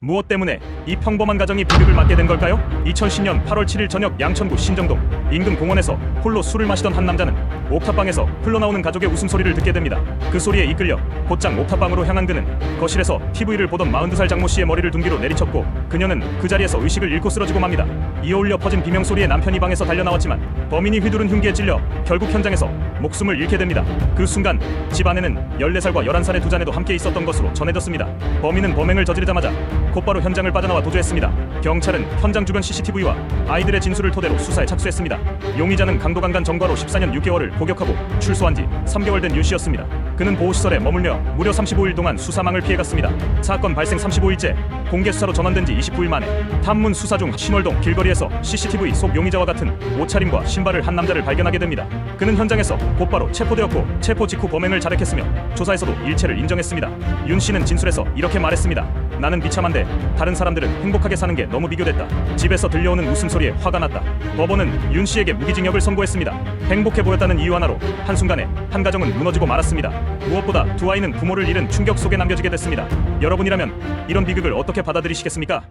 무엇 때문에 이 평범한 가정이 비극을 맞게 된 걸까요? 2010년 8월 7일 저녁 양천구 신정동 인근 공원에서 홀로 술을 마시던 한 남자는 옥탑방에서 흘러나오는 가족의 웃음소리를 듣게 됩니다. 그 소리에 이끌려 곧장 옥탑방으로 향한 그는 거실에서 TV를 보던 42살 장모 씨의 머리를 둔 뒤로 내리쳤고 그녀는 그 자리에서 의식을 잃고 쓰러지고 맙니다. 이어울려 퍼진 비명소리에 남편이 방에서 달려나왔지만 범인이 휘두른 흉기에 찔려 결국 현장에서 목숨을 잃게 됩니다. 그 순간 집 안에는 14살과 11살의 두 자녀도 함께 있었던 것으로 전해졌습니다. 범인은 범행을 저지르자마자 곧바로 현장을 빠져나와 도주했습니다. 경찰은 현장 주변 CCTV와 아이들의 진술을 토대로 수사에 착수했습니다. 용의자는 강도강간 전과로 14년 6개월을 복역하고 출소한 지 3개월 된윤 씨였습니다. 그는 보호시설에 머물며 무려 35일 동안 수사망을 피해갔습니다. 사건 발생 35일째 공개 수사로 전환된 지 29일 만에 탐문 수사 중 신월동 길거리에서 CCTV 속 용의자와 같은 옷차림과 신발을 한 남자를 발견하게 됩니다. 그는 현장에서 곧바로 체포되었고 체포 직후 범행을 자백했으며 조사에서도 일체를 인정했습니다. 윤 씨는 진술에서 이렇게 말했습니다. 나는 비참한데 다른 사람들은 행복하게 사는 게 너무 비교됐다. 집에서 들려오는 웃음소리에 화가 났다. 법원은 윤 씨에게 무기징역을 선고했습니다. 행복해 보였다는 이유 하나로 한순간에 한 가정은 무너지고 말았습니다. 무엇보다 두 아이는 부모를 잃은 충격 속에 남겨지게 됐습니다. 여러분이라면 이런 비극을 어떻게 받아들이시겠습니까?